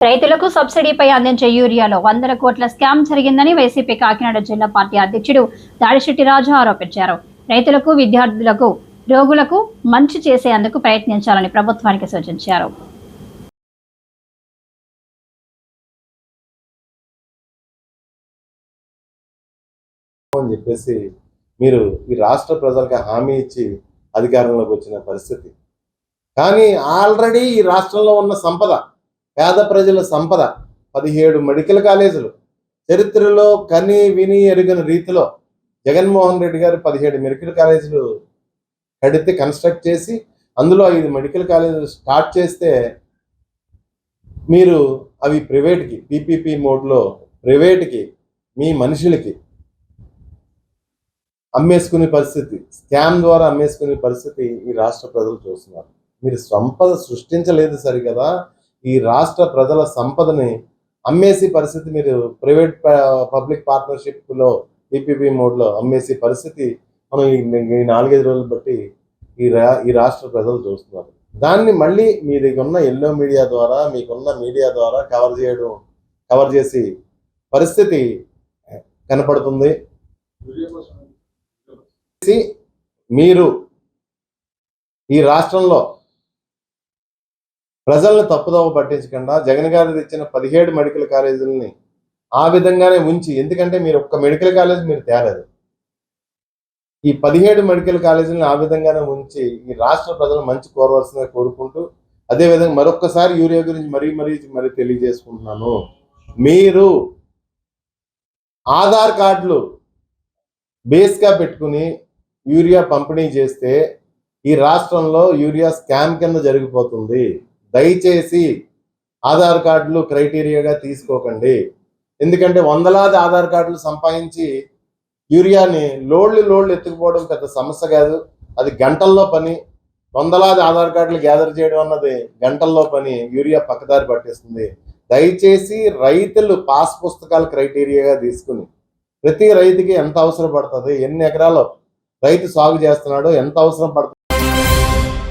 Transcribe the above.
రైతులకు సబ్సిడీపై అందించే యూరియాలో వందల కోట్ల స్కామ్ జరిగిందని వైసీపీ కాకినాడ జిల్లా పార్టీ అధ్యక్షుడు దాడిశెట్టి రాజు ఆరోపించారు. రైతులకు విద్యార్థులకు రోగులకు మంచి చేసేందుకు ప్రయత్నించాలని ప్రభుత్వానికి సూచించారు. అని చెప్పేసి మీరు ఈ రాష్ట్ర ప్రజలకు హామీ ఇచ్చి అధికారంలోకి వచ్చిన పరిస్థితి. కానీ ఆల్రెడీ ఈ రాష్ట్రంలో ఉన్న సంపద పేద ప్రజల సంపద పదిహేడు మెడికల్ కాలేజీలు. చరిత్రలో కని విని ఎరుగని రీతిలో జగన్మోహన్ రెడ్డి గారు పదిహేడు మెడికల్ కాలేజీలు కడితే కన్స్ట్రక్ట్ చేసి అందులో ఐదు మెడికల్ కాలేజీలు స్టార్ట్ చేస్తే మీరు అవి ప్రైవేట్కి పీపీపీ మోడ్లో ప్రైవేట్కి మీ మనుషులకి అమ్మేసుకునే పరిస్థితి స్కామ్ ద్వారా అమ్మేసుకునే పరిస్థితి ఈ రాష్ట్ర ప్రజలు చూస్తున్నారు. మీరు సంపద సృష్టించలేదు సరికదా ఈ రాష్ట్ర ప్రజల సంపదని అమ్మేసి పరిస్థితి మీరు ప్రైవేట్ పబ్లిక్ పార్ట్నర్షిప్లో ఈపీపీ మోడ్లో అమ్మేసే పరిస్థితి మనం ఈ- నాలుగైదు రోజులు బట్టి ఈ రా ఈ రాష్ట్ర ప్రజలు చూస్తున్నారు. దాన్ని మళ్ళీ మీ దగ్గర ఉన్న ఎల్లో మీడియా ద్వారా మీకున్న మీడియా ద్వారా కవర్ చేయడం కవర్ చేసి పరిస్థితి కనపడుతుంది. మీరు ఈ రాష్ట్రంలో ప్రజల్ని తప్పుదోవ పట్టించకుండా జగన్ గారు తెచ్చిన పదిహేడు మెడికల్ కాలేజీలని ఆ విధంగానే ఉంచి ఎందుకంటే మీరు ఒక్క మెడికల్ కాలేజ్ మీరు తేలేదు ఈ పదిహేడు మెడికల్ కాలేజీలను ఆ విధంగానే ఉంచి ఈ రాష్ట్ర ప్రజలు మంచి కోరవలసిందిగా కోరుకుంటూ అదేవిధంగా మరొక్కసారి యూరియా గురించి మరీ మరీ మరీ తెలియజేసుకుంటున్నాను. మీరు ఆధార్ కార్డులు బేస్గా పెట్టుకుని యూరియా పంపిణీ చేస్తే ఈ రాష్ట్రంలో యూరియా స్కామ్ కింద జరిగిపోతుంది. దయచేసి ఆధార్ కార్డులు క్రైటీరియాగా తీసుకోకండి. ఎందుకంటే వందలాది ఆధార్ కార్డులు సంపాదించి యూరియాని లోడ్లు లోడ్లు ఎత్తుకుపోవడం పెద్ద సమస్య కాదు. అది గంటల్లో పని. వందలాది ఆధార్ కార్డులు గ్యాదర్ చేయడం అన్నది గంటల్లో పని. యూరియా పక్కదారి పట్టేస్తుంది. దయచేసి రైతులు పాస్ పుస్తకాలు క్రైటీరియాగా తీసుకుని ప్రతి రైతుకి ఎంత అవసరం పడుతుంది ఎన్ని ఎకరాలు రైతు సాగు చేస్తున్నాడో ఎంత అవసరం పడుతుంది?